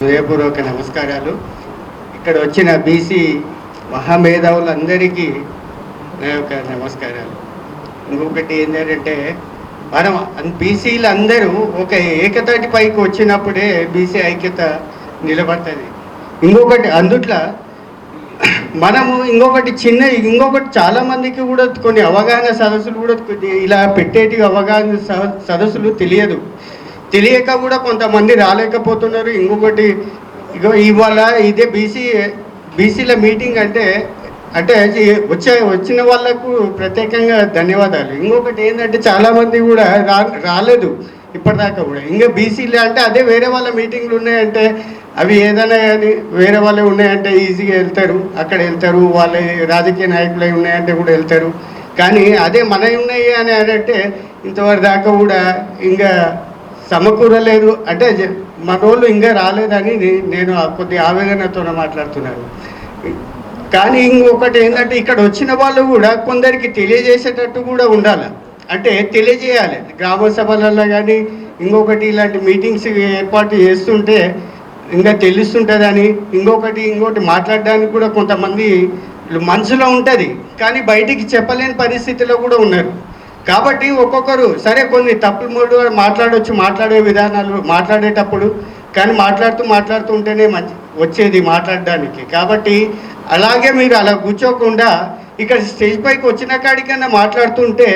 హృదయపూర్వక నమస్కారాలు. ఇక్కడ వచ్చిన బీసీ మహామేధావులందరికీ నా యొక్క నమస్కారాలు. ఇంకొకటి ఏంటంటే మనం బీసీలు అందరూ ఒక ఏకతాటి పైకి వచ్చినప్పుడే బీసీ ఐక్యత నిలబడుతుంది. ఇంకొకటి అందుట్లో మనము ఇంకొకటి చిన్న ఇంకొకటి చాలామందికి కూడా కొన్ని అవగాహన సదస్సులు కూడా కొద్ది ఇలా పెట్టేటి అవగాహన సదస్సులు తెలియదు. తెలియక కూడా కొంతమంది రాలేకపోతున్నారు. ఇంకొకటి ఇగో ఇవాళ ఇదే బీసీ బీసీల మీటింగ్ అంటే అంటే వచ్చే వచ్చిన వాళ్ళకు ప్రత్యేకంగా ధన్యవాదాలు. ఇంకొకటి ఏంటంటే చాలామంది కూడా రా రాలేదు ఇప్పటిదాకా కూడా. ఇంకా బీసీలు అంటే అదే వేరే వాళ్ళ మీటింగ్లు ఉన్నాయంటే అవి ఏదైనా కానీ వేరే వాళ్ళే ఉన్నాయంటే ఈజీగా వెళ్తారు. అక్కడ వెళ్తారు. వాళ్ళ రాజకీయ నాయకులై ఉన్నాయంటే కూడా వెళ్తారు. కానీ అదే మనవి ఉన్నాయి అని అంటే ఇంతవరకు దాకా కూడా ఇంకా సమకూరలేదు. అంటే జ- మన వాళ్ళు ఇంకా రాలేదని నేను ఆ కొద్ది ఆవేదనతో మాట్లాడుతున్నాను. కానీ ఇంకొకటి ఏంటంటే ఇక్కడ వచ్చిన వాళ్ళు కూడా కొందరికి తెలియజేసేటట్టు కూడా ఉండాలి. అంటే తెలియజేయాలి. గ్రామ సభలలో కానీ ఇంకొకటి ఇలాంటి మీటింగ్స్ ఏర్పాటు చేస్తుంటే ఇంకా తెలుస్తుంటుందని ఇంకొకటి ఇంకొకటి మాట్లాడడానికి కూడా కొంతమంది మనసులో ఉంటుంది. కానీ బయటికి చెప్పలేని పరిస్థితిలో కూడా ఉన్నారు. కాబట్టి ఒక్కొక్కరు సరే కొన్ని తప్పులు మూడు మాట్లాడవచ్చు మాట్లాడే విధానాలు మాట్లాడేటప్పుడు కానీ మాట్లాడుతూ మాట్లాడుతూ ఉంటేనే మంచి వచ్చేది మాట్లాడడానికి. కాబట్టి అలాగే మీరు అలా కూర్చోకుండా ఇక్కడ స్టేజ్ పైకి వచ్చిన కాడికన్నా మాట్లాడుతుంటే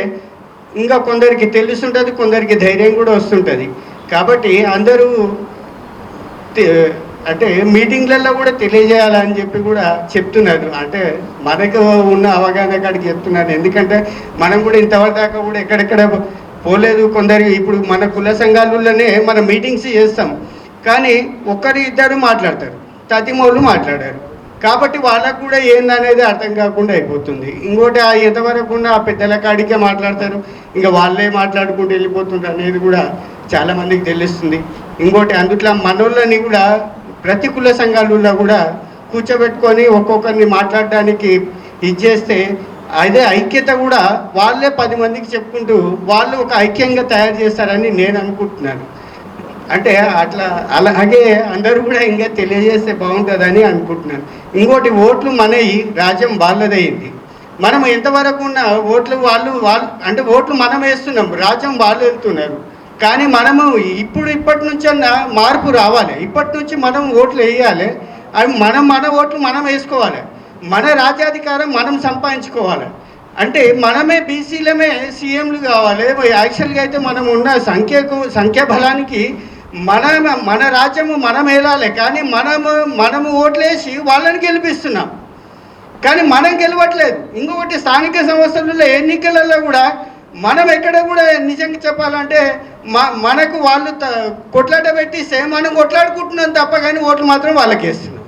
ఇంకా కొందరికి తెలుస్తుంటుంది కొందరికి ధైర్యం కూడా వస్తుంటుంది. కాబట్టి అందరూ అంటే మీటింగ్లలో కూడా తెలియజేయాలని చెప్పి కూడా చెప్తున్నారు. అంటే మనకు ఉన్న అవగాహన కాడికి చెప్తున్నారు. ఎందుకంటే మనం కూడా ఇంతవరకు దాకా కూడా ఎక్కడెక్కడ పోలేదు కొందరు. ఇప్పుడు మన కుల సంఘాలలోనే మన మీటింగ్స్ చేస్తాం. కానీ ఒక్కరు ఇద్దరు మాట్లాడతారు. తతిమోళ్ళు మాట్లాడారు. కాబట్టి వాళ్ళకు కూడా ఏందనేది అర్థం కాకుండా అయిపోతుంది. ఇంకోటి ఆ ఎంతవరకు ఆ పెద్దల కాడికే మాట్లాడతారు. ఇంకా వాళ్ళే మాట్లాడుకుంటూ వెళ్ళిపోతుంటారు అనేది కూడా చాలామందికి తెలుస్తుంది. ఇంకోటి అందుట్లో మనోళ్ళని కూడా ప్రతి కుల సంఘాలలో కూడా కూర్చోబెట్టుకొని ఒక్కొక్కరిని మాట్లాడడానికి ఇది చేస్తే అదే ఐక్యత కూడా వాళ్ళే పది మందికి చెప్పుకుంటూ వాళ్ళు ఒక ఐక్యంగా తయారు చేస్తారని నేను అనుకుంటున్నాను. అంటే అట్లా అలాగే అందరూ కూడా ఇంకా తెలియజేస్తే బాగుంటుందని అనుకుంటున్నాను. ఇంకోటి ఓట్లు మనవి రాజ్యం వాళ్ళదయింది మనం ఎంతవరకు ఉన్న ఓట్లు వాళ్ళు వాళ్ళు అంటే ఓట్లు మనం వేస్తున్నాం రాజ్యం వాళ్ళు వెళ్తున్నారు. కానీ మనము ఇప్పుడు ఇప్పటి నుంచి అన్న మార్పు రావాలి. ఇప్పటి నుంచి మనం ఓట్లు వేయాలి. అవి మనం మన ఓట్లు మనం వేసుకోవాలి. మన రాజ్యాధికారం మనం సంపాదించుకోవాలి. అంటే మనమే బీసీలమే సీఎంలు కావాలి. యాక్చువల్గా అయితే మనం ఉన్న సంఖ్యకు సంఖ్య బలానికి మన మన రాజ్యము మనం వెళ్ళాలి కానీ మనము మనము ఓట్లేసి వాళ్ళని గెలిపిస్తున్నాం. కానీ మనం గెలవట్లేదు. ఇంకొకటి స్థానిక సంస్థలలో ఎన్నికలలో కూడా మనం ఎక్కడ కూడా నిజంగా చెప్పాలంటే మా మనకు వాళ్ళు త- కొట్లాట పెట్టిస్తే మనం కొట్లాడుకుంటున్నాం తప్ప కానీ ఓట్లు మాత్రం వాళ్ళకి వేస్తున్నాం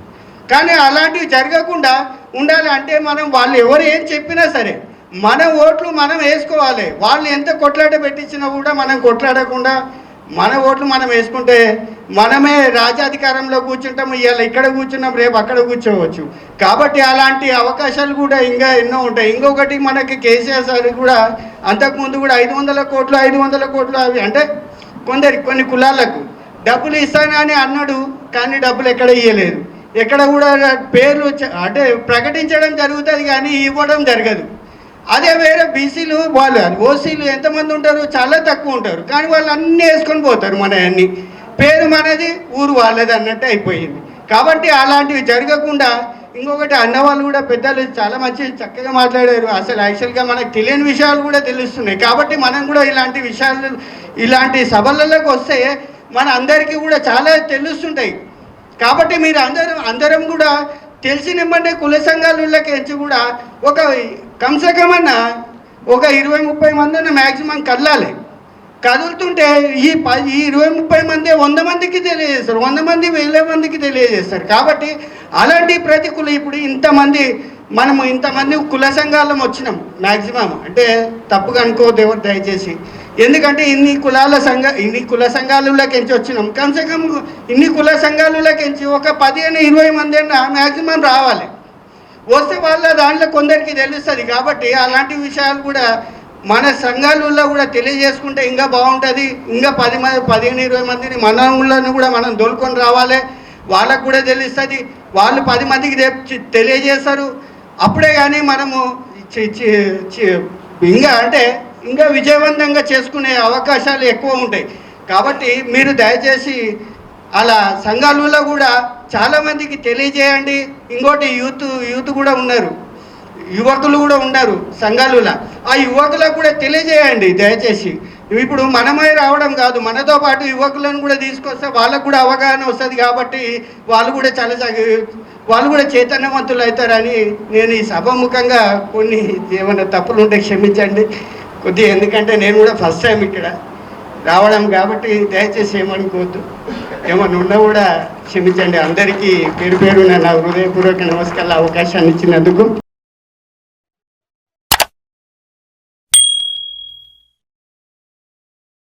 కానీ అలాంటివి జరగకుండా ఉండాలి అంటే మనం వాళ్ళు ఎవరు ఏం చెప్పినా సరే మన ఓట్లు మనం వేసుకోవాలి. వాళ్ళు ఎంత కొట్లాట పెట్టించినా కూడా మనం కొట్లాడకుండా మన ఓట్లు మనం వేసుకుంటే మనమే రాజ్యాధికారంలో కూర్చుంటాం ఇవాళ ఇక్కడ కూర్చున్నాం రేపు అక్కడ కూర్చోవచ్చు. కాబట్టి అలాంటి అవకాశాలు కూడా ఇంకా ఎన్నో ఉంటాయి. ఇంకొకటి మనకి కేసీఆర్ సార్ కూడా అంతకుముందు కూడా ఐదు వందల కోట్లు ఐదు వందల కోట్లు అవి అంటే కొందరి కొన్ని కులాలకు డబ్బులు ఇస్తానని అన్నాడు కానీ డబ్బులు ఎక్కడ ఇవ్వలేదు ఎక్కడ కూడా పేర్లు అంటే ప్రకటించడం జరుగుతుంది కానీ ఇవ్వడం జరగదు. అదే వేరే బీసీలు వాళ్ళు ఓసీలు ఎంతమంది ఉంటారు చాలా తక్కువ ఉంటారు. కానీ వాళ్ళు అన్నీ వేసుకొని పోతారు మన అన్ని పేరు మనది ఊరు వాళ్ళది అన్నట్టు అయిపోయింది. కాబట్టి అలాంటివి జరగకుండా ఇంకొకటి అన్న వాళ్ళు కూడా పెద్దలు చాలా మంచి చక్కగా మాట్లాడారు. అసలు యాక్చువల్గా మనకు తెలియని విషయాలు కూడా తెలుస్తున్నాయి. కాబట్టి మనం కూడా ఇలాంటి విషయాలు ఇలాంటి సభలలోకి వస్తే మన అందరికీ కూడా చాలా తెలుస్తుంటాయి. కాబట్టి మీరు అందరం అందరం కూడా తెలిసినమ్మంటే కుల సంఘాలకి ఎంచి కూడా ఒక కంసకమన్న ఒక ఇరవై ముప్పై మందిని మ్యాక్సిమం కదలాలి. కదులుతుంటే ఈ పది ఈ ఇరవై ముప్పై మంది వంద మందికి తెలియజేస్తారు. వంద మంది వేల మందికి తెలియజేస్తారు. కాబట్టి అలాంటి ప్రతికూల ఇప్పుడు ఇంతమంది మనము ఇంతమంది కుల సంఘాలం వచ్చినాం మ్యాక్సిమం అంటే తప్పుగా అనుకోవద్దు ఎవరు దయచేసి. ఎందుకంటే ఇన్ని కులాల సంఘ ఇన్ని కుల సంఘాలలోకి ఎంచి వచ్చినాం. కమ్సే కమ్ ఇన్ని కుల సంఘాలలోకించి ఒక పదిహేను ఇరవై మంది మ్యాక్సిమం రావాలి. వస్తే వాళ్ళ దాంట్లో కొందరికి తెలుస్తుంది కాబట్టి అలాంటి విషయాలు కూడా మన సంఘాలలో కూడా తెలియజేసుకుంటే ఇంకా బాగుంటుంది. ఇంకా పది మంది పదిహేను ఇరవై మందిని మన ఊళ్ళోని కూడా మనం దొలుకొని రావాలి. వాళ్ళకు కూడా తెలుస్తుంది. వాళ్ళు పది మందికి తెలియజేస్తారు. అప్పుడే కానీ మనము ఇంకా అంటే ఇంకా విజయవంతంగా చేసుకునే అవకాశాలు ఎక్కువ ఉంటాయి. కాబట్టి మీరు దయచేసి అలా సంఘాలలో కూడా చాలామందికి తెలియజేయండి. ఇంకోటి యూత్ యూత్ కూడా ఉన్నారు. యువకులు కూడా ఉన్నారు సంఘాలలో. ఆ యువకులకు కూడా తెలియజేయండి దయచేసి. ఇప్పుడు మనమే రావడం కాదు. మనతో పాటు యువకులను కూడా తీసుకొస్తే వాళ్ళకు కూడా అవగాహన వస్తుంది కాబట్టి వాళ్ళు కూడా చాలా వాళ్ళు కూడా చైతన్యవంతులు అవుతారని నేను ఈ సభాముఖంగా కొన్ని ఏమైనా తప్పులు ఉంటే క్షమించండి. కొద్దిగా ఎందుకంటే నేను కూడా ఫస్ట్ టైం ఇక్కడ. రావడం కాబట్టి దయచేసి ఏమనుకోవద్దు ఏమన్నా ఉన్నా కూడా క్షమించండి. అందరికీ పేరు పేరున నా హృదయపూర్వక నమస్కారాల అవకాశాన్ని ఇచ్చినందుకు.